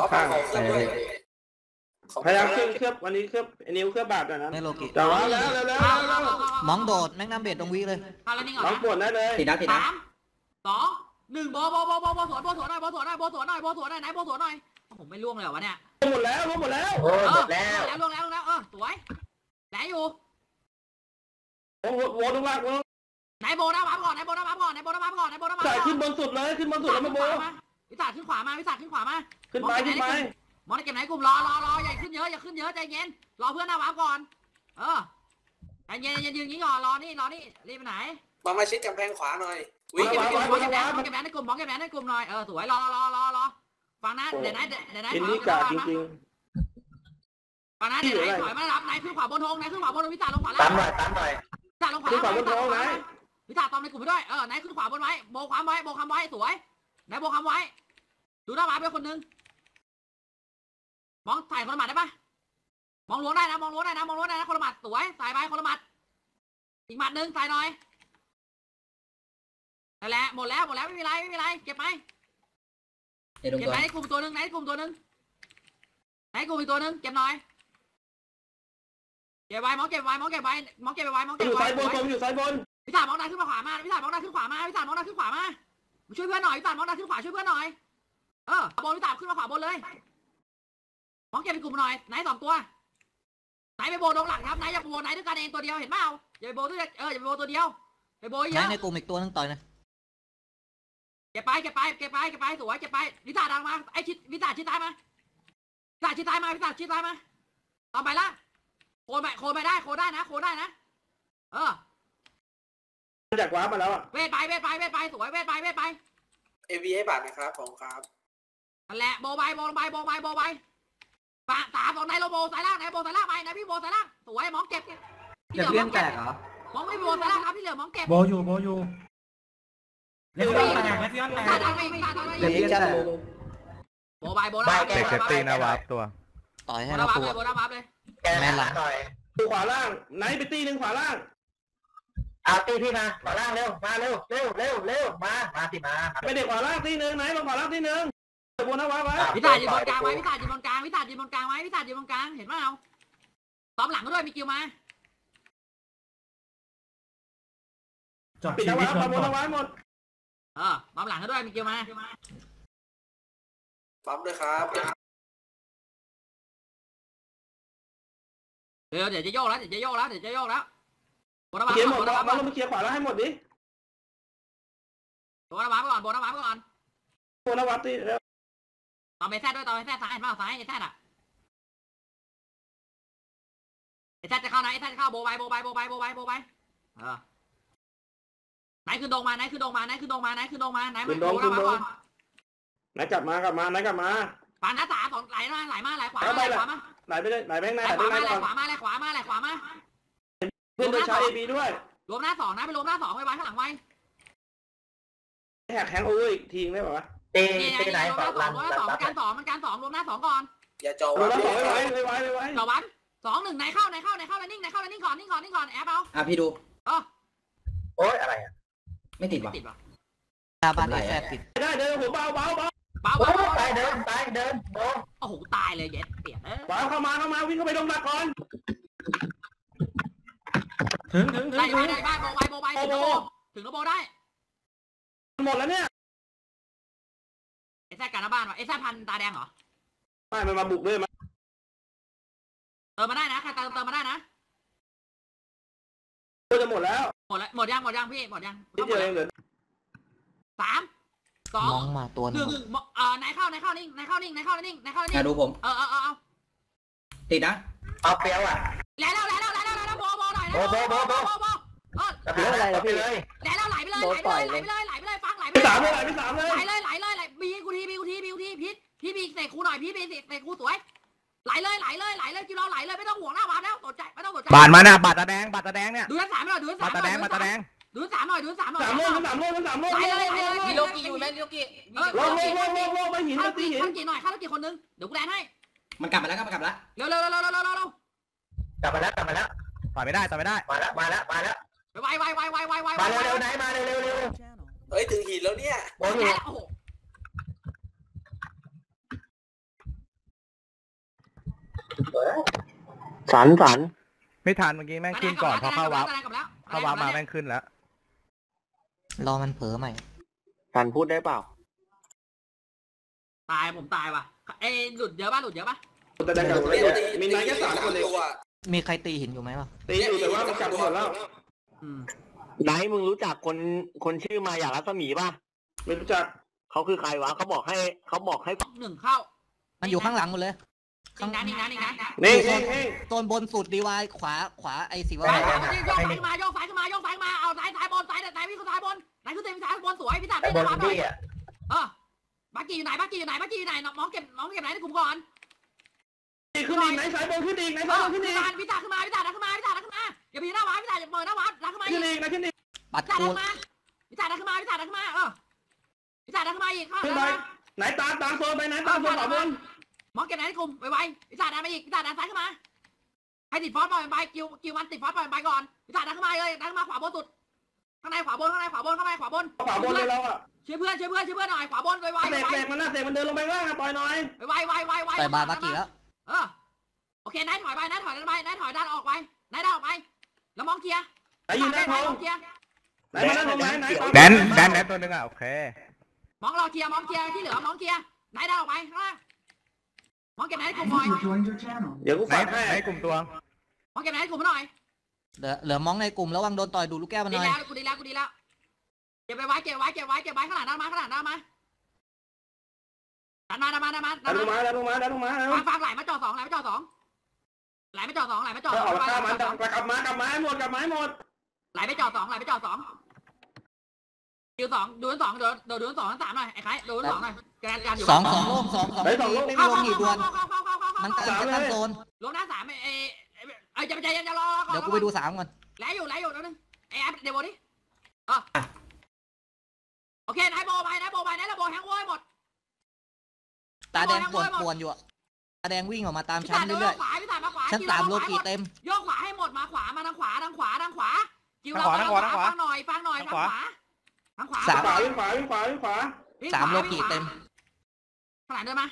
ก็ฟังของเครื่องด้วยของพยายามเคลือบเคลือบวันนี้เคลือบไอ้นิ้วเคลือบบาดหน่อยนะไม่โลกิแต่ว่าแล้วแล้วแล้วเข้าแล้วเข้าเข้าเข้ามองโดดแม่งน้ำเบ็ดตรงวิเลยเข้าแล้วนิ่งก่อนน้องนะปวดได้เลยติดนะติดนะสามสองหนึ่งโบโบโบโบโบสวนโบสวนหน่อยโบสวนหน่อยโบสวนหน่อยโบสวนหน่อยไหนโบสวนหน่อยผมไม่ล่วงเลยเหรอวะเนี่ยหมดแล้วหมดแล้วโอ้ยเอหมอดแล้วล่วงแล้วล่วงแล้วเออสวยไหนอยู่โอ้โหโวตรงล่างโวตไหนโบหน้าบัฟก่อนไหนโบหน้าบัฟก่อนไหนโบหน้าบัฟก่อนไหนโบหน้าบัฟก่ใส่อนขึ้นบนสุดเลยขึ้นบนสุดแล้วมาโบ วิสาขึ้นขวามาวิสาขึ้นขวามาขึ้นไปขึ้นไปมองในเก็บไหนกลุ่มรอรอรออย่าขึ้นเยอะอย่าขึ้นเยอะใจเย็นรอเพื่อนหน้าบัฟก่อน เออใจเย็นใจเย็นยืนงี้ก่อนรอนี่รอนี่รีบไปไหนมามาชิดกำแพงขวาหน่อยมวิ่องงเก็บวิ่งแหวนมองเก็บแหวนในกลุ่มมองเก็บแหวนในกลุ่มหน่อยเออสวยรอรอรอรอฟังนะเดี๋ยวนะเดี๋ยวนะอินนี่กาดจริงฟังนะเดี๋ยวไหนถอยมารับไหนขึ้นขวาบนธงไหนขึ้นขวาบนวิสาลงขวาล่าตามงหน่อยตามหน่อยวิสาลงขวาวิสาตอมในกลุ่มไปด้วยเออไหนขึ้นขวาบนไว้โบความไว้โบความไว้สวย ไหนโบความไว้ ดูหน้าบัฟไปคนนึง มองถ่ายคนละหมัดได้ปะมองล้วงได้นะ มองล้วงได้นะ มองล้วงได้นะ คนละหมัดสวยใส่ไปคนละหมัด อีกหมัดหนึ่งใส่หน่อยนั่นแหละ หมดแล้ว หมดแล้ว ไม่มีไร ไม่มีไร เก็บไหมเดี๋ยวลงเก็บตัวไหนกลุ่มตัวหนึ่งไหนกลุ่มตัวหนึ่งไหนกลุ่มอีกตัวหนึ่งเก็บหน่อย เก็บไว้มองเก็บไว้มองเก็บไว้มองเก็บไว้มองๆอเก็บยู่ไว้ซ้ายบนผมอยู่ซ้ายบน พิธามองได้ขึ้นมาขวามา พิธามองได้ขึ้นขวามา พิธามองได้ขึ้นขวามา มาช่วยเพื่อนหน่อยพิธามองได้ขึ้นขวาช่วยเพื่อนหน่อย เออบอลพิธามขึ้นมาขวาบนเลยมองเก็บเป็นกลุ่มหน่อยไหนสองตัวไหนไปโบตรงหลังครับไหนอย่าโบไหนด้วยกันเองตัวเดียวเห็นเปล่าอย่าไปโบด้วยเอออย่าไปโบตัวเดียวไปโบเยไหนอะในกลุ่มอีกตัวนึงต่อยนะเก็บไปเก็บไปเก็บไปเก็บไปสวยเก็บไปวิสาดังมาไอชิดวิสาชิดท้ายมาวิสาชิดท้ายมาวิสาชิดท้ายมาต่อไปละโคนไปโคนไปได้โคนได้นะโคนได้นะ เออ จากว้ามาแล้วอะเวทไปเวทไปเวทไปสวยเวทไปเวทไปเอวีให้บาทนะครับของครับนั่นแหละโบไปโบไปโบไปโบไปปะสามสองไหนโลโบสายล่างไหนโบสายล่างไปไหนพี่โบสายล่างสวยมองเก็บเก็บเลี้ยงแตกเหรอมองไม่โบสายล่างครับพี่เหลือมองเก็บโบอยู่โบอยู่เลฟเฟอนแตกเลฟเฟอนแตวิสากดังไปวิสาดังไปเก็บเลี้ยงแตกโบไปโบนะแกเด็กเซฟตี้นะวับตัวต่อยโบให้นะเราบัฟตัวเลยโบนะบัฟเลยแกหลังหน่อยดูขวาล่างไหนไปตีหนึ่งขวาล่างเอาตีพี่มาขวาล่างเร็วมาเร็วเร็วเร็วเร็วมามาสิมาไปเด็กขวาล่างตีหนึ่งไหนลงขวาล่างตีหนึ่งบนนะว้าไว้วิสายืนบนกลางไว้วิสายืนบนกลางวิสายืนบนกลางไว้วิสายืนบนกลางเห็นไหมเอาตอมหลังก็ด้วยมีคิวมาจบปิดชีนะวิตว้าโดขวานบนบอนะกว้าหมดเออตอมหลังก็ด้วยมีคิวมาปั๊มด้วยครับเดี๋ยวเดี๋ยวจะโยกแล้วเดี๋ยวจะโยกแล้วเดี๋ยวจะโยกแล้วโบนะบัฟเคลียร์หมดโบนะบัฟมาลงมาเคลียร์ขวาล่างให้หมดดิโบนะบัฟก่อนโบนะบัฟก่อนบนนะว้าตีตอมไปแซดด้วยตอมไปแซดซ้ายเห็นเปล่าซ้ายไอ้แซดอะไอ้แซดจะเข้านะไอ้แซดจะเข้าโบไปโบไปโบไปโบไปโบไปเออไหนขึ้นดงมาไหนขึ้นดงมาไหนขึ้นดงมาไหนขึ้นดงมาไหนมาโบนะบัฟก่อนไหนกลับมากลับมาไหนกลับมาฝั่งหน้าสามสองไหลมาไหลมาไหลขวามาไหลขวามาไหนไปเลยไหนแบงค์ไหนไหลไหนขไปวาไหนมาไหลก่อนขวามาไหลขวามาไหลขวามา เพื่อนโดยใช้เอบีด้วยรวมหน้าสองนะไปรวมหน้าสองไว้ไว้ข้างหลังไว้แหกแข้งโอเวอร์อีกทีได้ป่าวะตีนี่ตีไหนรวมหขวาน้าสอล่างงรวมหน้าสองมันการสองมันการสองรวมหน้าสองก่อนอย่าจอโดวันบแล้วสองไว้ไว้ไว้ไว้ต่อวันสองหนึ่งไหนเข้าไหนเข้าไหนเข้าไหนนิ่งไหนเข้าไหนนิ่งก่อนนิ่งก่อนนิ่งก่อนแอบเอาอะพี่ดูเออโอ๊ยอะไรอะไม่ติดไม่ว่ะติดว่ะตาบ้านไอ้แซดติดได้เดินผมเบาเบาเบาเบาโอ้เบายตายเดินตายเดินโบโอ้โหตายเลยเย็ดเปียกเออเบาเข้ามาเข้ามาวิ่งเข้าไปตรงหนักก่อน ถึงถึงถึได้งไหมถึงได้บ้านโบไปโบไปถึงระโบถึงระโบได้หมดแล้วเนี่ยไอ้แซ่กันหน้าบ้านวะไอ้แซ่พันตาแดงเหรอไม่มันมาบุกด้วยมันเติมมาได้นะใครเติมเติมมาได้นะจะหมดแล้วหมดแล้วหมดยังหมดยังพี่หมดยังนิดเดียวเองเหลือสามสองมองมาตัวหนึนึ่งงเอ่อไหนเข้าไหนเข้านิ่งไหนเข้านิ่งไหนเข้านิ่งไหนเข้านิ่อะงดูผม เออเออเออเอาติดนะเอาเปรี้ยวอะแล้วแล้วแล้วแล้วแล้วแล้ว โบโบหน่อยนะโบโบโบโบโบโบเออจะเป็นอะไรล่ะพี่เลยแล้วแล้วไหลไปเลยไหลไปเลยไหลไปเลยไหลไปเลยฟังไหลไปเลยสามเลยไม่สามเลยไหลเลยไหลเลยไหลบีกูทีบีกูทีบีกูทีพีทพี่บีเสกกูหน่อยพี่บีเสกกูสวยไหลเลยไหลเลยไหลเลยกินเราไหลเลยไม่ต้องห่วงหน้าบาปแล้วสนใจไม่ต้องสนใจบาดมาน่ะบาดตาแดงบาดตาแดงเนี่ยดูสามหน่อยดูสามบาดตาแดงบาดตาแดงดูสามหน่อยดูสามหน่อยสามโลกสามโลกสามโลกไหลเลยไหลเลยมีโลกิอยู่ไหมโลกิเออโลกโลกโลกโลกโลกไปหินไปตีหินข้ากี่หน่อยข้าวกี่คนนึงเดี๋ยวกูแดนให้มันกลับมาแล้วก็มันกลับมาแล้วเร็วเร็วเร็วเร็วเร็วเร็วกลับมาแล้วกลับมาแล้ว ต่อยไม่ได้ต่อยไม่ได้มาแล้วมาแล้วมาแล้วไวไวไวไวไวไวมาเร็วเร็วไหนมาเร็วเร็วเร็วเฮ้ยถึงหินแล้วเนี่ยโบอยู่โอ้โหสันสันไม่ทันเมื่อกี้แม่งขึ้นก่อนพอเข้าวับกลับแล้วเข้าวับมาแม่งขึ้นแล้วรอมันเผลอใหม่สันพูดได้เปล่า ตายผมตายว่ะเอ้ยหลุดเยอะป่ะหลุดเยอะป่ะแต่ดังกับหมดเลยมีนายแค่สามคนเลยตัว มีใครตีหินอยู่ไหมวะตีอยู่แต่ว่ามันกลับมาหมดแล้ว อืมไนท์มึงรู้จักคนคนชื่อมาอยากรัศมีป่ะไม่รู้จักเขาคือใครวะเขาบอกให้เขาบอกให้หนึ่งเข้า มันอยู่ข้างหลังหมดเลยอีกนะอีกนะอีกนะนี่นี่นี่โซนบนสุดดีวายขวาขวาไอ้สีไปว่าไปไปโยกซ้ายขึ้นมาโยกซ้ายขึ้นมาโยกซ้ายขึ้นมาเอาซ้ายซ้ายบนซ้ายซ้ายวิ่งเข้าซ้ายบนไหนขึ้นเต็มซ้ายบนสวยพี่ตัดพี่ตัดหน่อยเออบักกี้อยู่ไหนบักกี้อยู่ไหนบักกี้อยู่ไหนน้องเก็บน้องเก็บไหนในกลุ่มก่อน ขึ้นอีกไหนสายบนขึ้นอีกไหนเอสายอบนขึ้นอีกพี่ตัดขึ้นมาพี่ตัดขึ้นมาพี่ตัดขึ้นมาอย่าไปหน้าวัดพี่ตัดอย่าเปิดหน้าวัดดันขึ้นมาอีขึ้กนอีกนะขึ้นอีกปัดพี่ตัดกูขึ้นมาพี่ตัดขึ้นมาพี่ตัดขึ้นมาเออพี่ตัดขึ้นมาอีกข้างขึ้นหไปลังไหนตามตามโซนไปไหนตามโซนขวาบนมองเก็บไหนในกลุ่มไวๆพี่ตัดดันมาอีกพี่ตัดดันซ้ายขึ้นมาให้ติดฟอสปล่อยมันไปกิวกิวมันติดฟอสปล่อยมันไปก่อนพี่ตัดดันขึ้นมาเลยดันขึ้นมาขวาบนสุดข้างในขวาบนข้างในขวาบนข้างในขวาบนขวาบนเลยเราอะช่วยเพื่อนช่วยเพื่อนช่วยเพื่อนหน่อยขวาบนไวๆไวเสกเสกมันน่ะเสกมันเดินลงไปล่างปล่อยหน่อยๆไวๆไวๆไวๆไวๆแต่บาบักกี้แล้ว เออ โอเคนายถอยไปนายถอยดันไปนายถอยดันออกไปนายดันออกไป แล้วมองเคลียร์ไหนยืนหน้าทองมองเคลียร์ไหนมาหน้าทองไหนไหนแดนแดนแดนตัวหนึงอะโอเคมองรอเคลียร์มองเคลียร์ที่เหลือมองเคลียร์นายดันออกไปข้างล่างมองเก็บไหนให้กลุ่มหน่อยเดี๋ยวกูไหนฝากให้ไหนกลุ่มตัวมองเก็บไหนให้กลุ่มหน่อยเหลือเหลือมองในกลุ่มระวังโดนต่อยดูลูกแก้วมันหดีน่อยแล้วกูดีแล้วกูดีแล้วเก็บไปไว้เก็บไว้เก็บไว้เก็บไว้ข้างหลังดันมาข้างหลังดันมา ดันมาดันมาดันมาดันลงมาดันลงมาดันลงมาแล้วฟังฟังไหลมาจ่อสองไหลมาจ่อสองไหลมาจ่อสองไหลมาจ่อสออองกข้ามันไหลกลับมากลับมาให้หมดกลับมาให้หมดไปจ่อสองไหลไปจ่อสองคิวสองดูทั้งสองเดี๋ยวเดี๋ยวดูทั้งสองทั้งสามหน่อยไอ้ใครดูทั้งสองหน่อยการการอยู่สองสองโล่งสองสองไม่ไม่เข้าลงเข้าหีดดวนเข้าเข้าเข้าเข้าเข้าเข้ามันกำลังจะตั้งโซนรวมหน้าสามไอ้ไอ้ไอ้จะไปใจเย็นจะรอก่อนเดี๋ยวกูไปดูสามก่อนแลอยู่แลอยู่แล้วนึงไอ้แอปเดโบดิเออโอเคนายโบไปนายโบไปนายระโบแฮงโว้ยหมด ตาแดงปวนปวนอยู่อะตาแดงวิ่งออกมาตามพี่ชั้ตานโดนเรื่อยขวาพี่ตามาขวาๆชั้นสามโลกีเต็มโยกขวาให้หมดมาขวามาทางขวาทางขวาทางขวาจิวเราทางขวาฟังหน่อยฟังหน่อยทางขวาทางขวาสามขวาวิ่งขวาวิ่งขวาวิ่งขวาสามโลกีเต็มขนาดเดินมา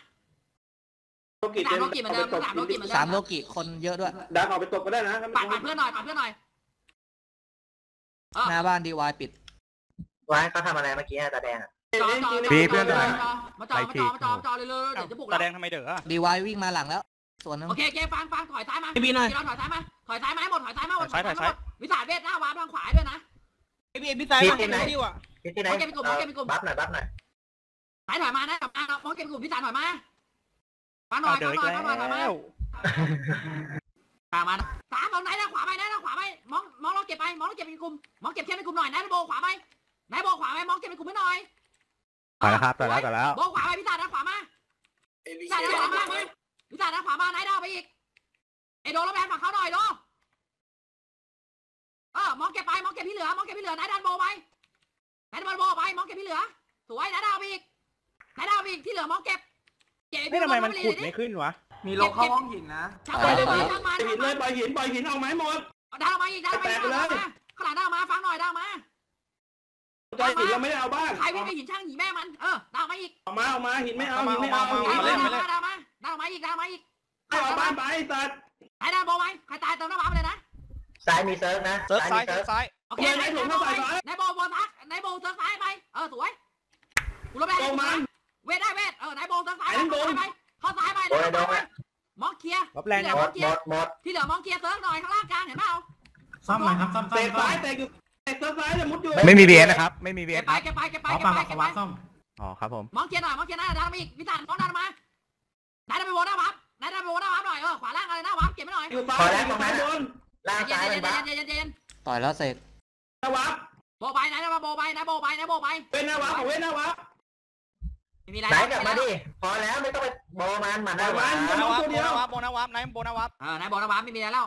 โลกิสาเต็มมโลกีเหมือนเดิมสามโลกีเหมือนเดิมสามโลกีคนเยอะด้วยดันออกไปตกก็ได้นะปัดปัดเพื่อนหน่อยปัดเพื่อนหน่อยหน้าบ้านดีวายปิดไว้เขาทำอะไรเมื่อกี้ตาแดงจอจอพี่เพื่อนหน่อย มาจอมาจอมาจอมาจอเลยเลยเดี๋ยวจะบุกตาเราแดงทำไมเด้อดีวายวิ่งมาหลังแล้วส่วนหนึงโอเคโอเคฟังฟังถอยซ้ายมาพี่หน่อยเราถอยซ้ายมาถอยซ้ายมาให้หมดถอยซ้ายมาหมดถอยซ้ายถอยซ้ายวิสาเวทหน้าวาร์ปทางขวาด้วยนะพี่พี่สายพี่มาที่ไหนดิวอะพี่ที่ไหนบัฟหน่อยบัฟหน่อยซ้ายถอยมานะกลับมามองเก็บกลุ่มวิสาถอยมาฟังหน่อยเดิฟันงหน่อยฟังหน่อยถอยมาแล้วตามมาสามเอาไหนนะขวาไปไหนนะขวาไปมองมองเราเก็บไปมองเราเก็บในกลุ่มมองเก็บแค่ในกลุ่มหน่อยไหนโบขวาไปไหนโบขวาไปมองเก็บในกลุ่มให้หน่อย ต่อแล้วครับต่อแล้วต่อแล้วโบขวาไปพิศาจด้านขวามาเอวีพิศาจด้านขวามาพิศาจด้านขวามาไหนดาวไปอีกไอโดนแล้วแบนฝั่งเขาหน่อยโดเออมองเก็บไปมองเก็บที่เหลือมองเก็บที่เหลือไหนดันโบไปไหนดันโบไปมองเก็บที่เหลือสวยไหนดาวไปอีกไหนดาวไปอีกที่เหลือมองเก็บเก็บนี่ทำไมมันขุดไม่ขึ้นวะมีลงเข้าห้องหินนะช่างมันเลยช่างมันหินเลยปล่อยหินปล่อยหินออกไม้หมดดาวมาอีกดาวมาอีกดาวมาขนาดดาวมาฟังหน่อยดาวมา ปล่อยหินเราไม่ได้เอาบ้านใครวิ่งไปหินช่างหนีแม่มันเออดาวมาอีกออกมาออกมาหินไม่เอาหินไม่เอาดาวหินมาไม่ดาวเอามาดาวมาดาวมาอีกดาวมาอีกเอาบ้านไปสัตว์ไหนดาวโบไว้ใครตายเติมน้ำมันไปเลยนะซ้ายมีเซิร์ฟนะเซิร์ฟซ้ายมีเซิร์ฟซ้ายโอเคไหนโบไปไหนโบโบซักไหนโบเซิร์ฟซ้ายไปเออสวยกูรู้ไปตรงมันเวทได้เวทเออไหนโบเซิร์ฟซ้ายไปเข้าซ้ายไปมองเคลียร์รบแรงที่เหยัลืงอมองเคลียหมร์ดหมดที่เหลือมองเคลียร์เซิร์ฟหน่อยข้างล่างกลางเห็นเปล่าซ่อมหน่อยครับซ่อมซ่อเตะมซ่อซ้ามยเตะอยู่ เตะซ้ายจะมุดอยู่ไม่มีเบียนะครับ ไม่มีเบียเก็บคไปรับเก็บไปเก็บไปขอเก็บฟังไปกับเก็บขไปวาซ่อมอ๋อครับผม มองเคลียร์หน่อยมองเคลียร์หน้าดันมาอีกวิจารณ์มองดันมาไหนดันไปโบหน้าวับไหนดันไปโบหน้าวับหน่อยเออขวาล่างอะไรหน้าวับเก็บไม่หน่อยอยู่ซ้ายอยู่ซ้ายบนล่างเย็นซ้ายเย็เป็นนบัฟเย็นเย็นเย็นต่อยแล้วเสกหน้าวับโบไปไหนดันมาโบไปไหนโบไปไหนโบไปเป็นหน้าวับของเว้นหน้าวับไม่มีอะไรไหนกลับมาดิพอแล้วไม่ต้องไปโบมันมันได้หวาโบนาวับโบนาวับโบนาวับไหนโบนาวับเออไหนโบหน้าวับไม่มีอะไรแล้ว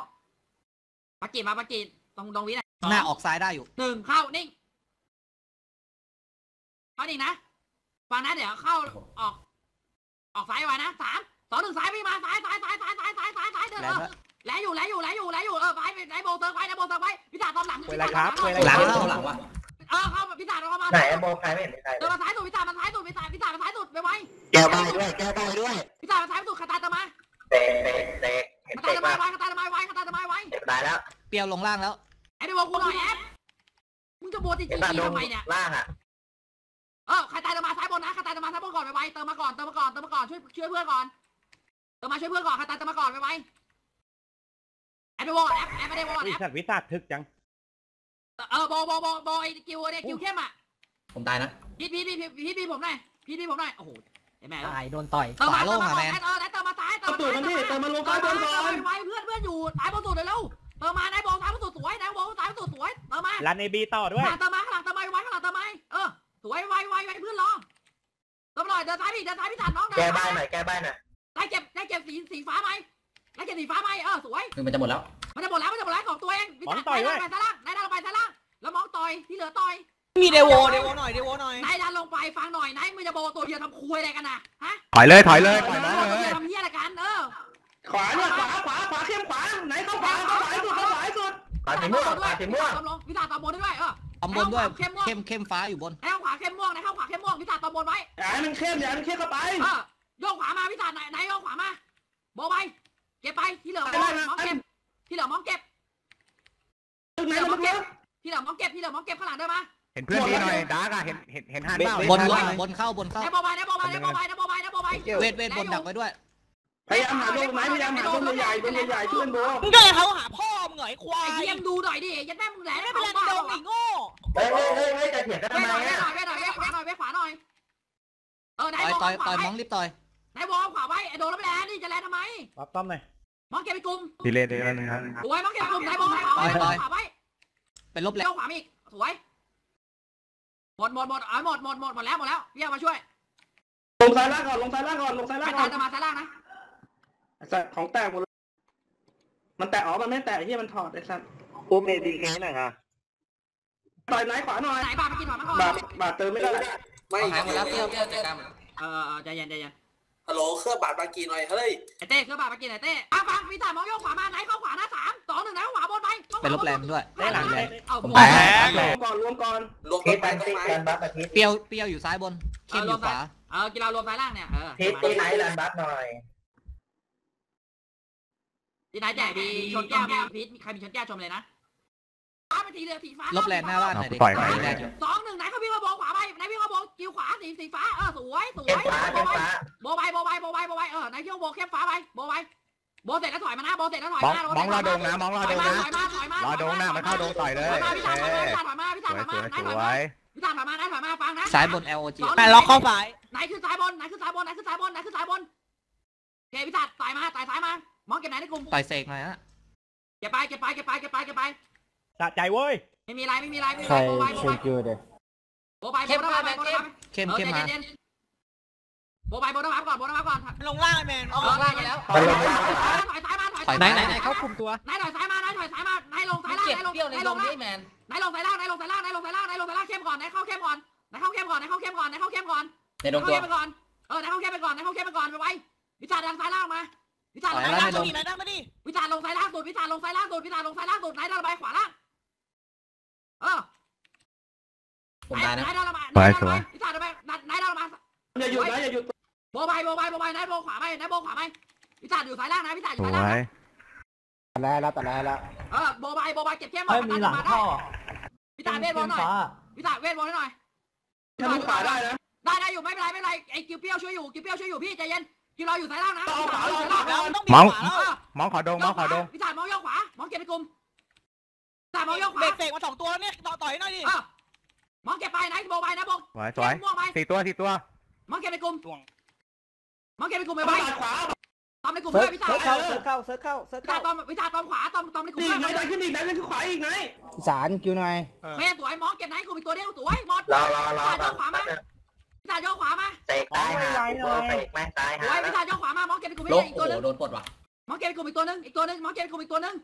ปักกีมาปักกีตรงตรงวิน หน้าออกซ้ายได้อยู่ หนึ่งเข้านิ่งเข้านิ่งนะฟังนะเดี๋ยวเข้าออก ออกซ้ายไว้นะสามสองหนึ่งซ้ายวิ่งมาซ้ายซ้ายซ้ายซ้ายซ้ายซ้ายซ้ายซ้ายเดินแล้เอวอ แลอยู่แลอยู่แลอยู่แลอยู่เออไปไหนโบเติร์ไว้ไหนโบเติร์ไว้พิธาตอนหลังเวลาครับเวลาหลังครับเข้าหลังวะเออเข้าพิธาเราเข้ามาไหนโบใครไม่เห็นมีใครเดินมาซ้ายสุดพิธามาซ้ายสุดพิธาพิธามาซ้ายสุดไปไว้แก้วใบด้วย แก้วใบด้วยพิธามาซ้ายสุดขาตาตมาเตะเตะเตะเห็นตาเสยกทำไมมาไว้ตายทำไมไว้ตายทำไมไว้เสกตายแล้วเปรียวลงล่างแล้ว ไอ้เดี๋ยวกูหน่อยแอดมึงจะโบตีเห็จีนป่ะโดนทำไมเนี่ยล่างอะเออใครตายจะมาซ้ายบนนะใครตายจะมาซ้ายบนก่อนไปไวเติมมาก่อนเติมมาก่อนเติมมาก่อนช่วยช่วยเพื่อนก่อนเติมมาช่วยเพื่อนก่อนใครตายเติมมาก่อนไปไวแอดเดวอลแอดแอดไม่ได้วอลไอ้แอดสัตว์วิสัททึกจังเออโบโบโบโบไอ้กิวเนี่ยกิวเข้มอะผมตายนะพีทพีทพีทพีทพีทผมหน่อยพีทพีทผมหน่อยโอ้โหเห็นไหมตายโดนต่อยเติมขวามาโล่เติมงมาอะแมนเออเติมมาซ้ายเติมเอามาตูดมันดิเติมมันลงใต้บนก่อนไว้เพื่อนเพื่อนอยู่ซ้ายบนสุดเลยเร็ว เติมมานายบอลซ้ายบนสุดสวยนายบอลซ้ายบนสุดสวยเติมมารันเอบีต่อด้วยข้างหลังเติมมาข้างหลังเติมมาไว้ข้างหลังเติมมาเออสวยไวไวไวเพื่อนรอเติมหน่อยเดินซ้ายพี่เดินซ้ายพี่ตัดน้องแก้บ้านหน่อยแก้บ้านหน่อยได้เก็บได้เก็บสีสีฟ้าไหมได้เก็บสีฟ้าไหมเออสวยคือมันจะหมดแล้ว มันจะหมดแล้วมันจะหมดแล้วของตัวเองนายดันไปซ้ายล่างนายดันลงไปซ้ายล่างแล้วมองต่อยที่เหลือต่อยมีเดโวเดโวหน่อยเดโวหน่อยนายดันลงไปฟังหน่อยนายมึงจะโบตัวเดียวทำคุยอะไรกันนะฮะถอยเลยถอยเลยถอยโบน้องตัวเลเดียยวทำเฮียอะไรกันเออ ขวาเนี่ยขวาขวาขวาเข้มขวาไหนเข้าขวาเข้าขวาสุดเข้าขวาสุดขวาสีม่วงขวาสีม่วงตอมลงวิสาตอมบนด้วยเออตำบนด้วยเข้มม่วงเข้มเข้มฟ้าอยู่บนในข้างขวาเข้มม่วงในข้างขวาเข้มม่วงวิสาตอมบนไว้อย่าให้มันเข้มอย่าให้มันเข้มเข้าไปเออโยกขวามาวิสาไหนไหนโยกขวามาโบไปเก็บไปที่เหลือมองเก็บที่เหลือมองเก็บตึกไหนมันลึกที่เหลือมองเก็บที่เหลือมองเก็บข้างหลังได้ไหมเห็นเพื่อนดีหน่อยดาร์กอะเห็นเห็นเห็นฮันเปล่าบนเห็บฮันเปล่าบนเข้าบนเข้าได้โบไปได้โบไปได้โบไปได้โบไปได้โบไปเวทเวทบนดักไว้ด้วย พยายามหาลงไหมพยายามหาต้นใหญ่ๆต้นใหญ่ๆช่วยโบมึงก็เลยเขาหาพ่อมึงเหรอไอ้ควาไอ้ยเยี่ยมดูหน่อยดิยันแม่มึงแหลมไม่เป็นไรบ้าโดหนอไอ้โง่เฮ้ยเฮ้ยเฮ้ยเฮ้ยจะเถียงกันเว้ทำไมหน่อยเว้ยอะหน่อยเว้หน่อยเว้ยขวาหน่อยเว้ขวาหน่อยเออไหนต่อยบอต่อยลขวาต่อยมองรีบต่อยไหนบอลขวาไว้ไอ้โดนแล้วไปแลนนี่จะแลนทำไมปั๊บต้อมหน่อยมองเก็บไปกลุ่มดีเลยดีเลยนึงครับสวยมองเก็บไปกลุ่มไหนบอลขวาไว้ขวาไว้เป็นลบแล้วขวามาอีกสวยหมดหมดหมดเอหมดหมดหมดหมดแล้วหมดแล้วพี่เอามาช่วยลงซ้ายล่างก่อนลงซ้ายล่างก่อนลงซ้ายล่างไม่ก่ตาอนจะมาซ้ายล่างนะ สัตว์ของแตกหมดเลยมันแตกอ๋อมันไม่แตกที่มันถอดไอ้สัตว์อุ้มเอดีเคหน่อยค่ะต่อยไหนขวาหน่อยไหนบาไปกินหน่อยมาก่อนบาดบาดเติมไม่ได้ไม่หายหมดแล้วเปรี้ยวเปรี้ยวเปรี้ยวเออเออใจเย็นใจเย็นฮัลโหลเครื่องบาดบากีหน่อยเฮ้ยไอ้เต้เครื่องบาไปกินไอ้เต้อะฟังพี่ตามองโยกขวามาไหนเข้าขวานะสามสองหนึ่งไหนเข้าขวาบนไปเป็นลบแรมด้วยได้หลังแรเลยมเอาผมหมแตดกรวมก่อนรวมก่อนรวมพีกันทไปแอนต้นตี้ไม้แลนบัฟอาทิตย์เปรี้ยวเปรี้ยวอยู่ซ้ายบนเข้มอยู่ขวาเออกีฬารวมสายล่างเนี่ยเออพีทตีไหนแลนบัฟหน่อย ที่ไหนแจกดีชนแก้วมีพีทมีใครมีชนแก้วชมเลยนะฟ้าเป็นสีเหลืองสีฟ้าลบแรมหน้าบ้านหน่อยดิปล่อยไปแรมอยู่สองหนึ่งไหนเขาวิ่งมาโบขวาไปไหนวิ่งมาโบกิ้วขวาสีสีฟ้าเออสวยสวเข้มยฟ้าโบเข้มไปฟ้าโบไปโบไปโบไปโบไปเออไหนคิวโบเข้มฟ้าไปโบไปโบเสร็จแล้วถอยมานะโบเสร็จแล้วถอยมองมามองรอดงนะมองรอถดอยงมานะถอยมาถอยมารอดงนะมันเข้าดงต่อยเลยถอยมาพี่เอตาถอยมาอพี่ตาถอยมาพี่สตาถวอยยสมาวยพี่ตาถอยมาพี่ตาถอยมาถอยมาฟังนะซ้ายบน LOG ไหนล็อกเข้าฝ่าย ไหนขึ้นซ้ายบนไหนขึ้นซ้ายบนไหนขึ้นซ้ายบนไหนขึ้นซ้ายบนเกพี่ตาต่อยมาต่อยซ้ายมา มองเก็บไหนในกลุ่มต่อยเสกหน่อยฮะเก็บไปเก็บไปเก็บไปเก็บไปเก็บไปสะใจเว้ยไม่มีไรไม่มีไรไม่มีไรโบไปโบไปโบไปโบไปโบไปโบไปเข้มเข้มมาโบไปโบนมาก่อนโบนมาก่อนลงล่างแมนออกล่างไปแล้วมันลงถอยซ้ายมาถอยถอยซ้ายไหนมาไหนไหนเขาคุมตัวนายถอยซ้ายมานายถอยซ้ายมานายลงซ้ายล่างนายลงนายลงล่างนายลงซ้ายล่างนายลงซ้ายล่างนายลงซ้ายล่างนายลงซ้ายล่างเข้มก่อนนายเข้าเข้มก่อนนายเข้าเข้มก่อนนายเข้าเข้มก่อนนายเข้าเข้มก่อนในดนายงเข้าตัวเข้มไปก่อนเออนายเข้าเข้มไปก่อนนายเข้าเข้มไปก่อนไปไว้วิจารณ์ทางซ้ายล่างมา วิจารณ์ถอยซ้ายแล้วล่างไม่ลงวิจารณ์ลงซ้ายล่างสุดวิจารณ์ลงซ้ายล่างสุดวิจารณ์ลงซ้ายล่างสุดนายเดินไปขวาล่างเออผมตายนะนายเดินมาสวยสวยวิจารณ์เดินไปนายเดินมาอย่าหยุดนะอย่าหยุดโบไปโบไปโบไปนายโบขวาไปนายโบขวาไปวิจารณ์อยู่ซ้ายล่างนะวิจารณ์อสยู่ซ้ายวล่างยเออโบไปโบไปเก็บเข้มหน่อยมีหลังท่อวิจารณ์เวทบอลหน่อยวิจารณ์เวทบอลให้หน่อยทำขวาได้นะได้ได้อยู่ไม่เป็นไรไม่เป็นไรไอ้กิวเปี้ยวช่วยอยู่กิวเปี้ยวช่วยอยู่พี่ใจเย็น กิวรออยู่ซ้ายล่างนะต่อขวาวิต่อจารณ์ขวาอยู่มองซ้ายล่างมองขอดงมองขอดงวิจารณ์มองโยกขวามองเก็บไปกลุ่มวิจารณ์มองโยกขวาเบรกเสกมาสองตัวเนี่ยต่อต่อยหน่อยดิเออมองเก็บไปไหนโบไปนะโบสวยสวยม่วงไปสี่ตัวสี่ตัวมองเก็บไปกลุ่มมองเก็บไปกลุ่มไปบาไว้ดขวาตอมในกลุ่มด้วยวิจารณ์เข้าวิจารณ์เซิร์ฟเข้าเซิร์ฟวิจารณ์ตอมวิจารณ์ตอมขวาตอมตอมในกลุ่มอีด้วยกไหนดันขึ้นอีกดันขึ้นขวาอีกไหนสารคิวหน่อยไม่สวยมองเก็บไหนกลุ่มอีกตัวเดียวสวยหมดรอรอรอวิจารณ์โยกขวามา วิจารณ์โยกขวามาเสกตายหาโบเสกแม่ตายสหาวยวิจารณ์โยกขวามามองเก็บไปกลุ่มโลอีกกโอ้ตัวโหนึงโดนปลดว่ะมองเก็บไปกลุ่มอีกตัวนึงอีกตัวนึงมองเก็บไปกลุ่มอีกตัวนึง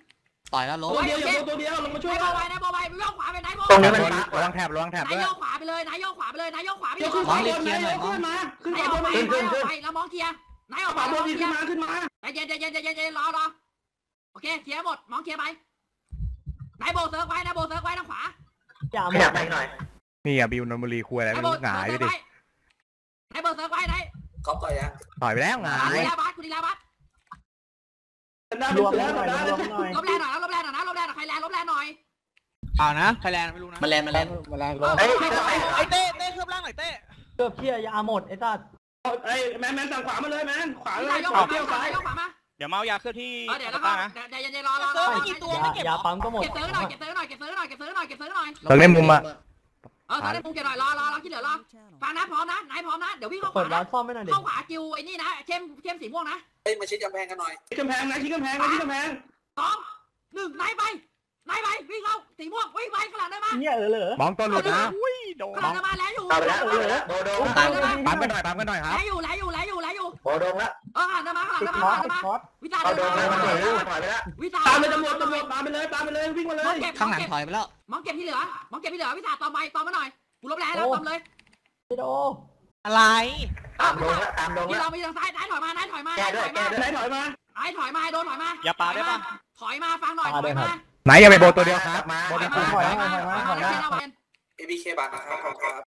ต่อยแล้วล้มตัวเดียวอย่าตัวเดียวลงมาช่วยนายโบไปนายโบไปโยกขวาไปนายโบตรงนี้มันระฟ้าวังแถบระวังแถบนาด้วยยโยกขวาไปเลยนายโยกขวาไปเลยนายโยกขวาไปเดี๋ยวเลขึ้นยขวาบนไหนเดี๋ยวขึ้นมาขึ้นนายขวาเอาบนไปขึ้นนายเอาไปแล้วมองเคลียร์นายเอาขไปวาบมนองดีเคลีขึ้ยนร์มาขึ้นมาใจเย็นใจเย็นใจเย็นใจเย็นรอรอโอเคเคลียร์หมดมองเคลียร์ไปนายโบเซิร์ฟไว้นายโบเซิร์ฟไว้ทางขวาขยับไปหน่อยนี่อะบิวนนบุรีคุยอะไรนายไม่โบรู้หงายไปดินายโบเซิร์ฟไว้นายก๊อฟต่อยยังต่อยไปแล้วหงาคุยณีลาบัสคุณีลาบัสสันดานเป็นเสือสันดานรวมหน่อยลบแรงหน่อยลบแรงหน่อยนะลบแรงหน่อยใครแรงลบแรงหน่อยเอานะไทยแลนด์ไม่รู้นะมาแลนมาแลนมาแรงเออเฮ้ยใครเสื้อใครแตกไอ้เต้เต้เคลือบร่างหน่อยเต้เกือบเชี่ยยาหมดไอ้สัสไอ้แมนแมนสั่งขวามาเลยแมนขวาเลพี่ยตายยกขขวาวาเปี้ยวมาซ้ายยกขวามาเดี๋ยวเมาส์ยาเคลื่อนที่เออเดี๋ยวอัแล้วลก็ต้านะเดี๋ยวเย็นๆรอรอรเซิอร์ฟไม่กี่ตัวไม่เก็บยาปั๊มก็หมดเก็บเซิร์ฟหน่อยเก็บเซิร์ฟหน่อยเก็บเซิร์ฟหน่อยเก็บเซิร์ฟหน่อยเก็บเซิร์ฟหน่อยเติมเล่นมุมอะ เออตอนนี้มุมเก็บหน่อยรอรอรอที่เหลือรอฟังนะพร้อมนะไหนพร้อมนะเดี๋ยววิ่งเข้าขเปิดร้าานซ่อมไม่หน่อยดิเข้าขวากิวไอ้นี่นะเข้มเข้มสีม่วงนะเฮ้ยมาชิดกำแพงกันหน่อยที่กำแพงนะที่กำแพงนะที่กำแพงสองหนึ่งไหนไปไหนไปวิ่งเข้าสีม่วงวิ่งไปข้างหลังได้มาเนี่ยเออเหรอมองตัวหลุดนะอุ้ยโดนข้างหลังได้มาแล้วอยู่เอาไปแล้วเอาไปแล้วโบโดงตามปั๊มกันหน่อยปั๊มกันหน่อยครับ แล้วอยู่แล้วอยู่ แล้วอยู่แล้วอยู่โบโดงแล้วเออข้างหลังได้มาข้างหลังติดได้คมาอร์สข้างหลังได้ติดมาคอร์สวิจารเอาโดงแล้วมันถอยณ์แล้วถอยไปแล้ววิจารณ์ตามไปตำรวจตำรวจตามไปเลยตามไปเลยวิ่งมาเลมองยเก็บข้างหลังถอยไปแล้ว มองเก็บที่เหลือมองเก็บที่เหลือวิจารณ์ตอมไปตอมมาหน่อยกูลบแรงแล้วตอมเลยไอ้โดอะไร ตามโดงแล้วตามโดงที่แล้วเราไปทางซ้ายนายถอยมานายถอยมาแก้นายด้ถวยอยแก้มาด้วย ไหนถอยมานายถอยมาโดนถอยมาอย่าปาได้ปะ ถอยมาฟังหน่อยถอยมาไหนอย่าไปโบตัวเดียวครับ มาโบถตัอวยคู่มาคถรัอบยมาถอยมาถอยมา เอบีเคบัตรนะครับ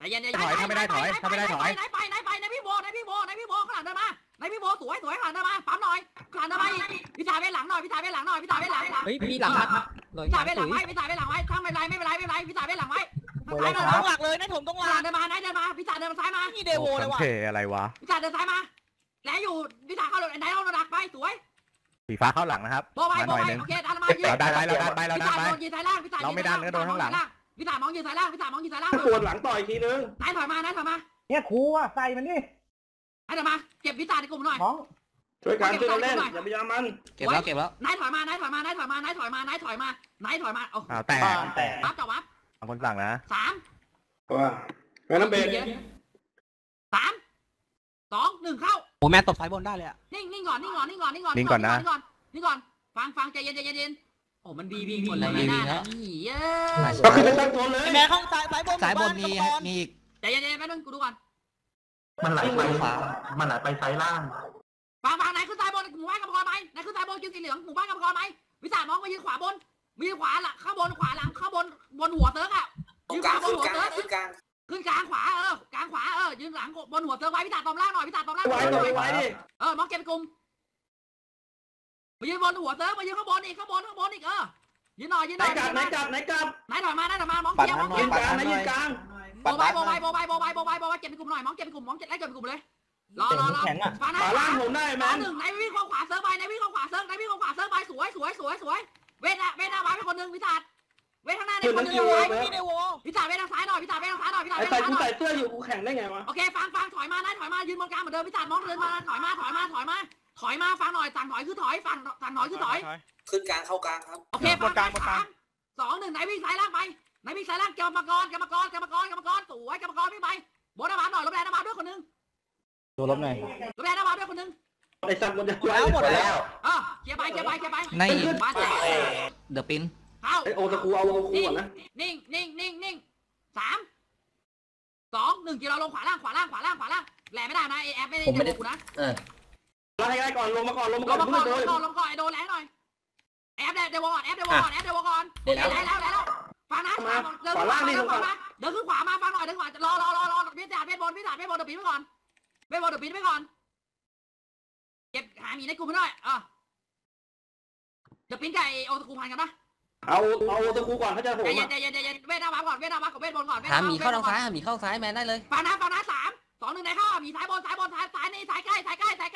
ขอบคุณครับใจเย็นๆถอยถ้าไม่ได้ถอยถ้าไม่ได้ถอย ไหนไปไหนไปไหนพี่โบไหนพี่โบไหนพี่โบข้างหลังเดินมาไหนพี่โบสวยสวยข้างหลังเดินมาปั๊มหน่อยข้างหลังเดินมาอีกพี่จ่าเว้นหลังหน่อยพี่จ่าเว้นหลังหน่อยพี่จ่าเว้นหลังเฮ้ยมีหลังครับพี่จ่าเว้นหลังไว้พี่จ่าเว้นหลังไว้ถ้าไม่เป็นไรไม่เป็นไรไม่เป็นไรพี่จ่าเว้นหลังไว้โดนซ้ายเลยมาคต้รัอบงหลักเลยนะผมต้องข้างหหลัลักงเดินมาไหนเดินมาพี่จ่าเดินมาซ้ายมานี่เดโวเลยว่ะโอเคอะไรวะ พี่จ่าเดินซ้ายมาแล้วอยู่พี่จ่าเข้าไหนเข้าระดับไปสวยสีฟ้าเข้าหลังนะครับ โบไปมาโบหน่อยไปนึงโอเคดันมายืนเราดันไปเราดันไปเราพี่ดันจ่าไปมองยืนซ้ายล่างพี่จ่าเราไม่ดันก็โดนข้างหลัง พี่จ่ามองยืนซ้ายล่างพี่จ่ามองยืนซ้ายล่างปวดหลังต่อยทีนึงนายถอยมานายถอยมาเนี่ยครูอะใส่มันดินายถอยมาเก็บพี่จ่าในกลุ่มหน่อยน้องช่วยกันช่วยกันเล่นอย่าไปยอมมันเก็บแล้วเก็บแล้วนายถอยมานายถอยมานายถอยมานายถอยมานายถอยมานายถอยมาโอ้อ้าวแต่บ้านแตกวับจับวับบางคนสั่งนะสามว่าแม่น้ำเบรกสามสองหนึ่งเข้าโอ้แม่ตบสายบนได้เลยอะนิ่งนิ่งก่อนนิ่งก่อนนิ่งก่อนนิ่งก่อนนิ่งก่อนนะนิ่งก่อนนิ่งก่อนฟังฟังใจเย็นใจเย็นใจเย็น โอ้มันบีบีหมดเลยนะนะนี่เอ้ยก็คือเป็นตั้งตัวเลยแม่ข้างซ้ายสายบนสายบนมีมีอีกใจเย็นใจเย็นแป๊บนึงกูดูก่อนมันไหลไปขวามันไหลไปไซล่างฟังฟังไหนขึ้นซ้ายบนหมู่บ้านกำกรไหมไหนขึ้นซ้ายบนกินสีเหลืองหมู่บ้านกำกรไหมวิสานมองมายืนขวาบนมายืนขวาหลังข้างบนขวาหลังข้างบนบนหัวเซิร์กอะตรยืงนกขลางวาบนขึ้นหัวกลางเซิร์กขึ้นกลางขึ้นกลางขวาเออกลางขวาเออยืนหลังบนหัวเซิร์ฟไว้พี่ตาตอมล่างหน่อยพี่ตาตอมล่างไว้ต่อยไว้ดิเออมองเก็บกลุ่ม มายืนบนหัวเซิร์ฟมายืนข้างบนอีกข้างบนข้างบนอีกเออยืนหน่อยยืนไหหนน่อยกัดไหนกัดไหนกัดไหนถอยมาไหนถอยมามองเกียร์มองยืเกียนร์กลางไหนยืนกลางโบายโบายโบายโบายโบายโบายโบายเก็บในกลุ่มหน่อยมองเก็บในกลุ่มมองเก็บไล่เก็บในกลุ่มเลยรอรอรอแข็งอะฟังนะขวาล่างผมได้สแมองนหนึ่งไหนวิ่งเข้าขวาเซิร์ฟไปไหนวิ่งเข้าขวาเซิร์ฟไหนวิ่งเข้าขวาเซิร์ฟไปสวยสวยสวยสวยเวทอะเวทหน้าบ้านเป็นคนหนึ่งพิธาเวทข้างหน้าเนี่ยคนหนึ่งอยู่ไว้นะมีเดโวพิธาเวททางซ้ายหน่อยพิธาเวททางซ้ายหน่อยพิธาไอ้เวทใส่ทางซ้ายหน่อยกูใส่เสื้ออยู่กูแข่งได้ไงวะโอเคฟังฟังถอยมานะถอยมายืนบนกลางเหมือนเดิมพิธามองเดินมาถอยมาถอยมาถอยมา ถอยมาฟังหน่อยสั่งถอยคือถอยฟังสั่งถอยคือถอย ขึ้นกลางเข้ากลางครับ โอเคฟังนะสามสองหนึ่งไหนวิ่งซ้ายล่างไปไหนวิ่งซ้ายล่างเกี่ยวมากรกรรมกรกรรมกรกรรมกรสวยกรรมกรวิ่งไปบนน้ำมันหน่อยลบแรงน้ำมันด้วยคนหนึงโดนลบหน่อยลบแรงน้ำมันด้วยคนหนึงไอ้สัตว์มันจะไว้แล้วหมดไปแล้วแล้วเออเคลียร์ไปเคลียร์ไปเคลียร์ไปในบ้านแตกเดอะปินเข้าไอ้โอตะกูเอาโอคูนิ่งก่อนนะนิ่งนิ่งนิ่งนิ่งสามสองหนึ่งกี่เราลงขวาล่างขวาล่างขวาล่างขวาล่างแหลไม่ได้นะไอแอปไม่ได้จะดูกูนะ ไล่ไล่ก่อนลงมาก่อนลงมาลก่องนมาพูก่อดนลเลงยก่อนลงก่อนไอโดนแรงหน่อยแอปเดวก่อนแอปเดวก่อนแอปเดวก่อนเดี๋ยวแล้วแล้วแล้วฟังนะเดินขึ้นขวาเดินขึ้นขวามาเดินขึ้นขวามาฟังหน่อยเดินขวารอรอรอรอพี่จ่าพี่บอลพี่จ่าพี่บอลเดี๋ยวปีนไปก่อนพี่บอลเดี๋ยวปีนไปก่อนเก็บหาหมีในกลุ่มให้ด้วยอะเดี๋ยวปีนไก่โอตะกูพันกันปะเอาเอาโอตะกูก่อนเขาจะโหใจมเย็อะนใจเย็นใจเย็นเวทนาวับก่อนเวทนาวับกับเวทบอลก่อนหาหมีเข้าทางซ้ายหาหมีเข้าซ้ายแม่ได้เลยฟังนะฟังนะสามสองหนึ่งไหนเข้าหมีซ้ายบนซ้ายบนซ้ายซ้ายนี่ซ้ายใกล้ซ้ายใกล้ซ้ายใ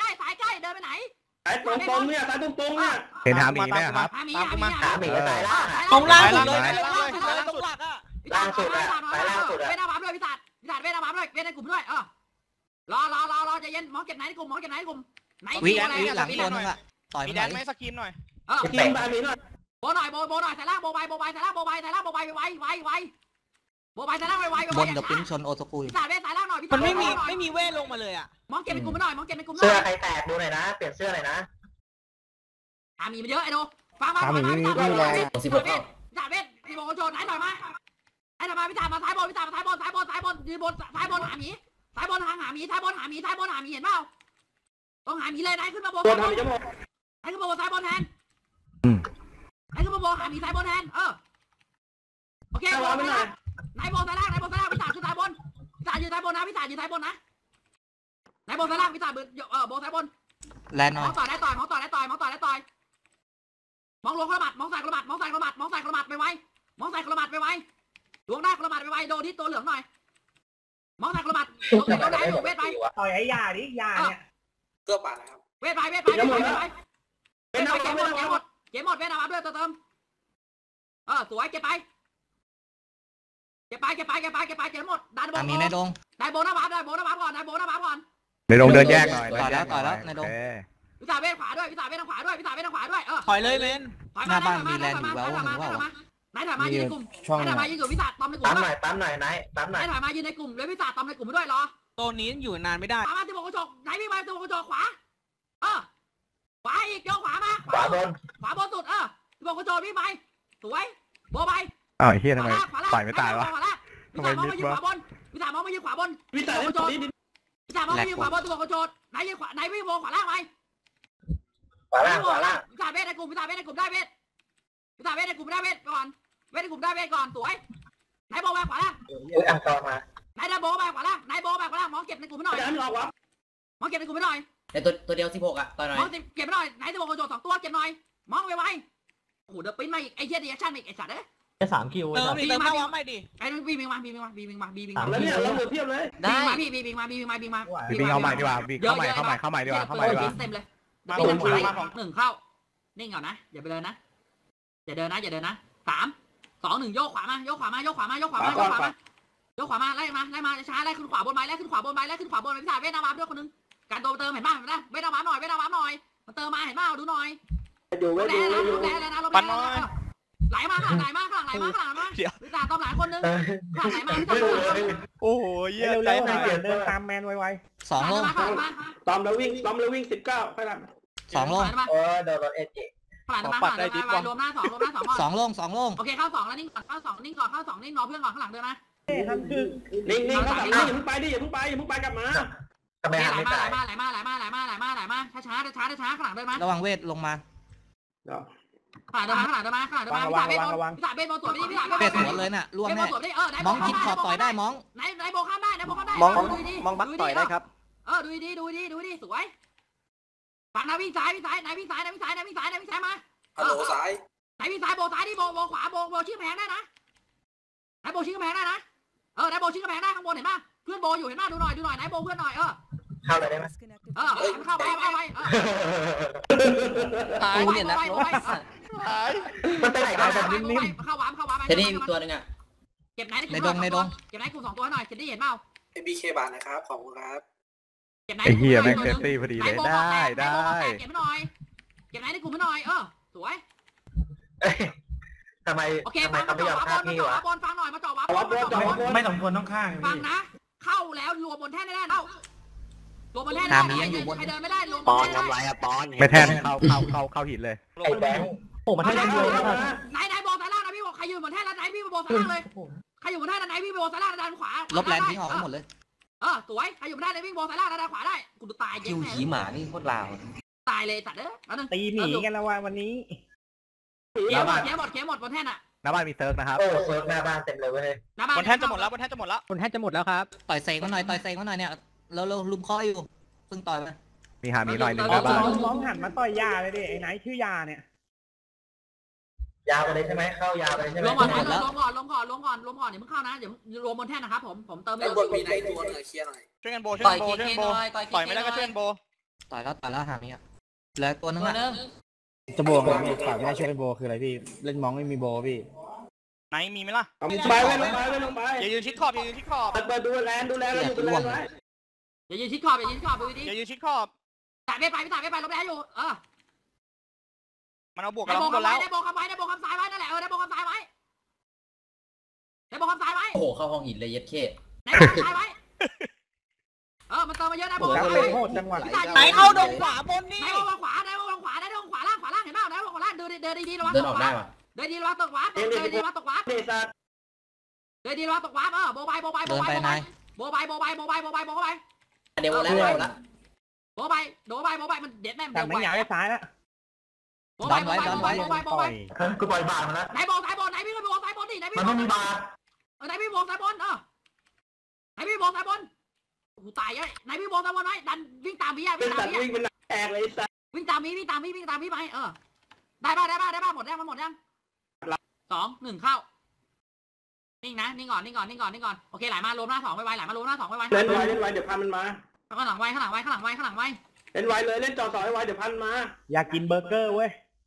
กล้ซ้ายใกล้ เดินไปไหนไอ้ตรงตรงเนี่ยสายตรงตรงเนี่ยเห็นหาหมีไหมครับหาหมีหาหมีหาหมีไซล่างอะตรงล่างไปสุดล่างเลยไปไปล่างล่างสุดเลยตรงหลักอะล่างสุดอะไปล่างสุดอะเวทนาวับด้วยพิศาจพิศาจเวทนาวับด้วยเวทในกลุ่มด้วยเออรอรอรอรอใจเย็นมองเก็บไหนในกลุ่มมองเก็บไหนในกลุ่มไหนวิวิหลังตัวนึงอะต่อยมีมันแดหน่อนยไหมสกิมหน่อยเออทีมตายมีหน่อยโบหน่อยโบโบหน่อยใส่ล่างโบใบโบใบใส่ล่างโบใบใส่ล่างโบใบไวไวไว โบใบใส่ล่างไวไวบนเดอะปินชนโอโตกุยพิศาจเวทใส่ล่างหน่อยพิศาจมันไม่มีหน่อยไม่มีเวทลงมาเลยอะมองเก็บในกลุ่มหน่อยมองเก็บในกลุ่มหน่เสื้ออยใครแตกดูหน่อยนะเปลี่ยนเสื้อหน่อยนะหามีมันเยอะไอ้โดฟังฟังหาหมีฟังมีมีแรงสิบหกจ่าเวทมีโบโชนไหนหน่อยมาไอ้ทำไมพิธามาซ้ายบนพิธามาซ้ายบนซ้ายบนซ้ายบนยืนบนซ้ายบนหาหมีซ้ายบนทางหาหมีซ้ายบนหาหมีซ้ายบนหาหมีเห็นเปล่าต้องหาหมีเลยไหนขึ้นมาบนตัวซ้ายบนทำจะหมดไหนขึ้นมาบนซ้ายบนแทนอืมไหนขึ้นมาบนหาหมีซ้ายบนแทนเออโอเคเอาบวางนไม่หน่อย ไหนบนซ้ายล่างไหนบนซ้ายล่างพิธาขึ้นซ้ายบนพิธายืนซ้ายบนนะพิธายืนซ้ายบนนะไหนบนซ้ายล่างพิธาเออบนซ้ายบนแลนหมน่ออยงต่อยได้ต่อยมองต่อยได้ต่อยมองต่อยได้ต่อยมองลงกระบาดมองใส่กระบาดมองใส่กระบาดมองใส่กระบาดไปไวมองใส่กระบาดไปไวดวงได้กระบาดไปไวโดนที่ตัวเหลืองหน่อยมองใส่กระบาดโดนโดนได้อยู่เวทไปต่อยไอ้ยาดิยาเนี่ยเกือบาทนะครับเวทไปเวทไปเวทไปเวทไปเวทไปเก็บหมดเก็บหมดเก็บหมดเวทเอามาด้วยเติมเออสวยเก็บไปเก็บไปเก็บไปเก็บไปเก็บไปเก็บหมดดันโบอะมีในดงได้โบนะวาร์ปได้โบนะวาร์ปก่อนได้โบนะวาร์ปก่อนในดงเดินแยกหน่อยต่อยแล้วเดินต่อยแล้วกในดงโอเควิสาเวทขวาด้วยวิสาเวททางขวาด้วยวิสาเวททางขวาด้วยเออถอยเลยเมนถอยหน้าบ้านถอยมีแลนด์อยู่แล้วถอยมาว่าถอยวะมาไหนถอยมายืนในกลุ่มช่องไหนถอยมายืนอยู่วิสาตอมในกลุ่ปั๊มมหด้น่วอยยปั๊มหน่อยไหนปั๊มหไหนน่อยถอยมายืนในกลุ่มเลยวิสาตอมในกลุ่มไปด้วยรอตัวนี้อยู่นานไม่ได้ขวามาที่บอกกระจกไหนพี่มาที่บอกกระจกขวาเออขวาอีกโยกขวามาขวาบนขวาบนสุดเออที่บอกกระจกพี่ไปสวยโบไป อ้าวไอ้เฮียทำไมขวาล่างต่อยไม่ตายวะขวาล่างวิสามองมายืนขวาบนวิสามองมายืนขวาบนวิสัยเล่นดีวิสามองมายืนขวาบนที่บอกกระจกไหนยืนขวาไหนพี่โบขวาล่างไปขวาล่างขวาล่างวิสาเวทในกลุ่มวิสาเวทในกลุ่มได้เวทวิสาเวทในกลุ่มได้เวทก่อน เวทในกลุ่มได้เวทก่อนสวยไหนโบไปขวาล่างอุ้ยอังตอมาไหนได้โบไปขวาล่างไหนโบไปขวาล่างมองเก็บในกลุ่มไปหน่อยดันออกวะมองเก็บในกลุ่มไปหน่อยไอตัวตัวเดียวสิบหกอะต่อยหน่อยมองเก็บไปหน่อยไหนจะบอกกระจกสองตัวเก็บหน่อย มองไวไวโอ้โหเดี๋ยวปิ้นมาอีกไอ้เหี้ยดีแอคชั่นอีกไอ้สัตว์เอ้ย แค่สามคิวเติมดิเติมเข้าว่าไม่ดิไอ้บีบิงมาบีบิงมาบีบิงมาบีบิงมาแล้วเนี่ยเราเหลือเพียบเลยได้มาพี่บีบิงมาบีบิงมาบีบิงมาพี่ปิงเอาใหม่ดีกว่าพี่เข้าใหม่เข้าใหม่เข้าใหม่ดีกว่าเข้าใหม่ดีกว่าเต็มเลยมาหนึ่งของมาของหนึ่งเข้านิ่งก่อนนะอย่าไปเดินนะอย่าเดินนะอย่าเดินนะสามสองหนึ่งโยกขวามาโยกขวามาโยกขวามาโยกขวามาโยกขวามาโยกขวามาไล่มาไล่มาช้าไล่ขึ้นขวาบนไม้ไล่ขึ้นขวาบนไม้ไล่ขึ้นขวาบนไม้พี่สาวเวทนามาด้วยคนนึงการโดนเติมเห็นป่ะเห็นป่ะเวทนามาหน่อยเวทนามาหน่อยมันเติมมาเห็นป่ะดูหน่อยอยู่ลไว้มดูแรงไว้นะดูลมแรงเลยนะลมแรงนะ ไหลมาข้างไหลมาข้างไหลมาข้างหลังมาพี่สาวตอมหลายคนนึงเออข้างไหลมาพี่สาวโอ้โหเยี่ยเร็วใจเร็วหายเดินตามแมนไวสองลงข้างหลังมาตอมแล้ววิ่งตอมแล้ววิ่งสิบเก้าไปละสองลงโอ้ยโดนรถเอจิข้างหลังมาข้างหลังมารวมหน้าสองรวมหน้าสองก่อนสองลงสองลงโอเคเข้าสองแล้วนิ่งก่อนเข้าสองนิ่งก่อนเข้าสองนิ่งรอเพื่อนก่อนข้างหลังเดินมาๆเฮ้ยทันคือนิ่งนิ่งเขากลับมาอย่าเพิ่งไปดิอย่าเพิ่งไปอย่าเพิ่งไปกลับมาทำไมไหลหันไม่มาตายไหลมาไหลมาไหลมาไหลมาไหลมาไหลมาช้าช้าช้าช้าข้างหลังเดินมาระวังเวทลงมา ข้างหลังเดินมาข้างหลังเดินมาข้างหลังเดินมาพี่สาวเบสบอลพี่สาวเบสบอลสวนไปดิพี่สาวเวทสวนเลยน่ะล่วงเบสบอแน่ลสวนไปดิเออไหนมองคิดขอบต่อยได้มองไหนไหนโบข้ามได้ไหนโบข้ามได้มองดูดีมองบักต่อยได้ครับเออดูดีดูดีดูดีสวยฝั่งนาวิ่งซ้ายวิ่งซ้ายไหนวิ่งซ้ายไหนวิ่งซ้ายไหนวิ่งซ้ายไหนวิ่งซ้ายมาฮัลโหลซ้ายไหนวิ่งซ้ายโบซ้ายดิโบโบขวาโบโบชี้กำแพงได้นะไหนโบชี้กำแพงได้นะเออไหนโบชี้กำแพงได้ข้างบนเห็นป่ะเพื่อนโบอยู่เห็นป่ะดูหน่อยดูหน่อยไหนโบเพื่อนหน่อยเออเข้าเลยได้ไหมเออเข้าไปเข้าไปเออตายโบไปเนี่ยโบนะ ไปโบไปมันไปไหนกันแบบนิ่มเข้าวามเข้าวามเทนนี่อีกตัวหนึ่งอะเก็บไหนในดงในดงเก็บไหนกลุ่มสองตัวหน่อยเทนนี่เห็นเปล่าเอ็มบีเคบาทนะครับขอบคุณครับเก็บไหนไอ้เฮียแม่งเซฟตี้พอดีเลยได้ได้เก็บหน่อยเก็บไหนในกลุ่มหน่อยเออสวยทำไมโอเคทำไมฟังเขามาไม่จ่ยออมวาฆ่าบอลมาพี่จ่อวะวาบอลฟังหน่อยมาจ่อวาบอลวับมาจ่อวับวาบอลไม่สมควรต้องข้างฟังพี่นะ เข้าแล้วรวมบนแท่นได้แล้วรวมบนแท่นหาได้มียังอยู่บนใครเดินไม่ได้รวมบปอนนแท่นทำไรได้อะปอนไม่แทนเข้าเข้าเข้าเข้าหินเลยไอ้แบงค์ โอ้มาให้ได้เยอะมากไหนไหนโบสายล่างนะพี่บอกใครอยู่บนแท่นแล้วไหนพี่โบสายล่างเลยใครอยู่บนแท่นแล้วไหนพี่โบสายล่างด้านขวาลบแลนทิ้งออกให้หมดเลยเออสวยใครอยู่บนแท่นเลยวิ่งโบสายล่างด้านขวาได้กูตายเจ๊คิวแม่หีหมานี่โคตรลาวตายเลยตัดเด้อแล้วนึงตีหมีกันแล้วว่าวันนี้เขียวหมดเขียวหมดเขียวหมดบนแท่นอะหน้าบ้านมีเซิร์ฟนะครับ โอ้เซิร์ฟหน้าบ้านเต็มเลยเว้ยหน้าบ้านบนแท่นจะหมดแล้วบนแท่นจะหมดแล้วคนแทบจะหมดแล้วครับ ต่อยเซกมาหน่อย ต่อยเซกมาหน่อยเนี่ย เราเราลุมข้ออยู่ เพิ่งต่อยมามีหามีหน่อยหนึ่งหน้าบ้านน้องหันมาต่อยยาเลยดิ ไอ้ไหนชื่อยาเนี่ย ยาวไปเลยใช่ไหมเข้ายาวไปเลยใช่ไหรมวมก่อนนะรวมก่อนรวมก่อนรวมก่อนรวมก่อนเดี๋ยวมึงเข้านะเดี๋ยวรวมบนแท่นนะครับผมผมเติมด้านบนมีไหนตัวหนึ่งเคลียร์หน่อยช่วยกันโบช่วยต่อกัยนโบเคช่วยเคกันโบหน่อยต่อยเคต่อยไม่ได้ก็ช่วยกันโบต่อยแล้วต่อยแล้วหามีอะเหลือตัวนึงตัวอะนึงจะโบกับพี่ต่อยไม่ได้ช่วยกันโบคืออะไรพี่เล่นมองไม่มีโบพี่ไหนมีไหมล่ะเอาไปไว้ลงไปไว้ลงไปอย่ายืนชิดขอบอย่ายืนชิดขอบเปิดดูแลนดูแลแล้วอยู่ดูแลไว้อย่ายืนชิดขอบอย่ายืนชิดขอบดูดีอย่ายืนชิดขอบแต่ไม่ไปไม่แต่ไม่ไปลบแล้วอยู่เออ มันเอาบวกได้กับเราโบข้างบคำนไว้แล้ว ได้โบคำไว้ได้โบคำซ้ายไว้นั่นแหละเออได้โบคำซ้ายไว้ได้โบคำซ้ายไว้โอ้โหเข้าห้องหินเลยเย็ดเคได้โบคำซ้ายไว้เออมันเติมมาเยอะได้โบโอ้คำโหซ้ายไว้โหดจังหวะไหนเข้าดงขวาบนนี่ได้โบวางขวาได้โบวางขวาได้โบวางขวาล่างขวาล่างเห็นเปล่าได้โบวางขวาล่างเดินเดินดีๆระวังเดินตอกอกขวาได้ป่ะเดินดีระวังตกขวาเดินดีระวังตกขวาเดซัตเดินดีระวังตกขวาเออโบไปโบไปโบเดินไปไปโบนายไปโบไปโบไปโบไปโบไปโบไป เดี๋ยวแล้วเดี๋ยวแล้วโบไปโบไปโบไปมันเด็ดแม่แต่ไม่ยาวได้ซ้ายแล้ วโบไปโบไปโบไปโบไปโบไปกูปล่อยบาทมาแล้วไหนโบสายบนไหนพี่ก็ไปโบสายบนดิไหนพี่มันไม่มีบาทเออไหนพี่โบสายบนเออไหนพี่โบสายบนโอ้โหตายเลยไหนพี่โบสายบนไหมดันวิ่งตามพี่อะเป็วิ่นงตาสัมตว์พี่อะวิ่งเป็นแตกเลยไอ้สัตว์วิ่งตามพี่วิ่งตามพี่วิ่งตามพี่ไปเออได้ป่ะได้ป่ะได้ป่ะหมดยังมันหมดยังสองหนึ่งเข้านิ่งนะนิ่งก่อนนิ่งก่อนนิ่งก่อนนิ่งก่อนโอเคไหลมารวมหน้าสองไวๆไหลมารวมหน้าสองไวๆเล่นไวเล่นไวเดี๋ยวพันมันมาข้างหลังไวข้างหลังไวข้างหลังไวข้างหลังไวเล่นไวเลยเล่นจอสองไวเดี๋ยวพันมา อยากกินเบอร์เกอร์เว้ย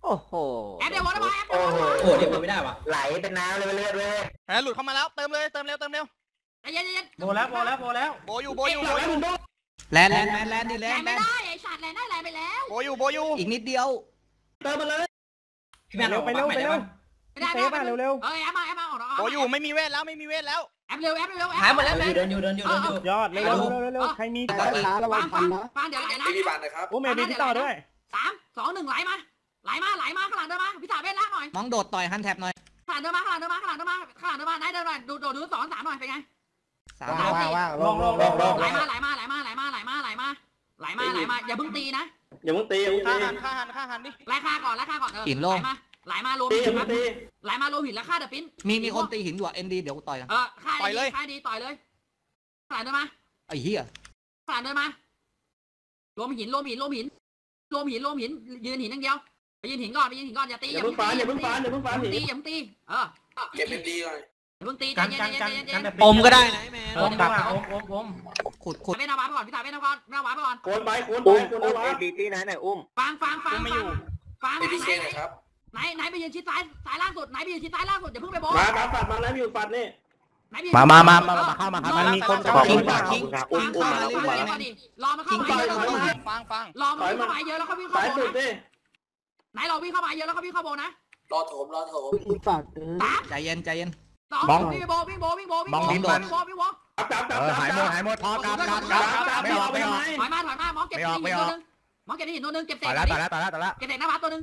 ไหมแอปเดีโอ้ยววอลโหโอ้เดี๋ยวไม่ได้ว่ะไหลเป็นน้ำเลยเลือดเว้ยแหมหลุดเข้ามาแล้วเติมเลยเติมเร็วเติมเร็วใจเย็นใจเย็นโบแล้วโบแล้วโบแล้วโบอยู่โบอยู่โบหลังอแล้วยู่มึงโดนแลนแลนแลนแลนดิแลแรงนแลไม่นได้ไอ้สัตว์แรงได้แรงไปแล้วโบอยู่โบอยู่อีกนิดเดียวเติมมาเลยพี่แม่นเอาไปไปเร็เร็ววไปไปเร็เร็ววไม่ได้เซฟอะเร็วเออแอปมาแอปมาออกโบอยู่ไม่มีเวทแล้วไม่มีเวทแล้วแอปเร็วแอปเร็วแอปหายหมดแล้วเดินอยู่เดินอยู่เดินอยู่ๆยอดเร็วเร็วเร็วเร็วเร็วใครมีปกติฟังฟังฟังเดี๋ยวไหลนะไม่มีบานนะครับโอ้เมย์มีพี่ต่อด้วยสามสองหนึ่งไหลมา ไหลมาไหลมาข้างหลังเดินมาพี่สาวเว้นละหน่อยมองโดดต่อยฮันแท็บหน่อยข้างหลังเดินมาข้างหลังเดินมาข้างหลังเดินมาข้างหลังเดินมาไหนเดินหน่อยดูดูดูสองสามหน่อยเป็นไงสามว่างว่างว่างลงลงลงลงไหลมาไหลมาไหลมาไหลมาไหลมาไหลมาไหลมาไหลมาอย่าเพิ่งตีนะอย่ามึงตีอย่ามึงฆ่าตีหันฆ่าหันฆ่าหันดิไล่ฆ่าก่อนไล่ฆ่าก่อนเออไหลมาไหลมารวมตีหิอนย่ามึงตีไหลมารวมหินแล้วฆ่าเดอะปิ้นมีมีคนตีหินอยู่อะเอ็นดีเดี๋ยวกูต่อยกันเออฆ่าดีฆ่าดีต่อยเลยข้างหลังเดินมา ไอ้เหี้ยข้างหลังเดินมารวมหินรวมหินรวมหินรวมหินรวมหินยืนหินอย่างเดียว ไปยืนหินก่อนไปยืนหินก่อนอย่าตีอย่าเพิ่งฟานอย่าเพิ่งฟานอย่าเพิ่งฟานอย่าหนีตีอย่าเพิ่งตีเออเก็บเป็นดีก่อนอย่าเพิ่งตีใจกันเย็นกันใจกันเย็นใจกันเย็นแบบอมก็ได้นะไอ้แมนอมดีกว่าอมอมอมขุดขุดไม่นาว้าไปก่อนพี่สาวไม่นาว้าไม่นาว้าไปก่อนโคนไปโคนไปโคนเอาวะฟังฟังฟังอุ้มไม่ฟัองยู่ฟังเอพีเคหน่อยครับไหนไหนไปยืนชิดซ้ายซ้ายล่างสุดไหนไปยืนชิดซ้ายล่างสุดอย่าเพิ่งไปโบมาครับฝัดมาแล้วมีอยู่ฝัดนี่ไหนไปยืนมามามามามาเข้ามาครับมันมีคนขเข้าอบคุมาณคิงคิงคิงเข้ามาเรื่อยๆแมนรอมันเข้ามาเยอะแล้วค่อยวิ่งฟังฟังรอมันวิ่งเข้ามาเยอะแล้วค่อยวิ่งเข้าสายโบสุดนะดิ ไหนรอวิ่งเข้ามาเยอะแล้วค่อยวิ่งเข้าโบนะรอโถมรอโถมสามใจเย็นใจเย็น สองวิ่งไปโบวิ่งโบวิ่งโบวิ่งโบวิ่งโบวิ่งโบวิ่งโบ จับจับเอจับอหายหมดหายหมดพอกลับกลับกลับไม่ออกไม่ออก ถอยมาถอยมามองเก็บไม่ออกหินไม่ตัวออกนึงมองเก็บหินตัวนึงเก็บเศต่อษยแล้วต่อยแล้วต่อยแล้วต่อยแล้วเก็บเศษหน้าวัดตัวนึง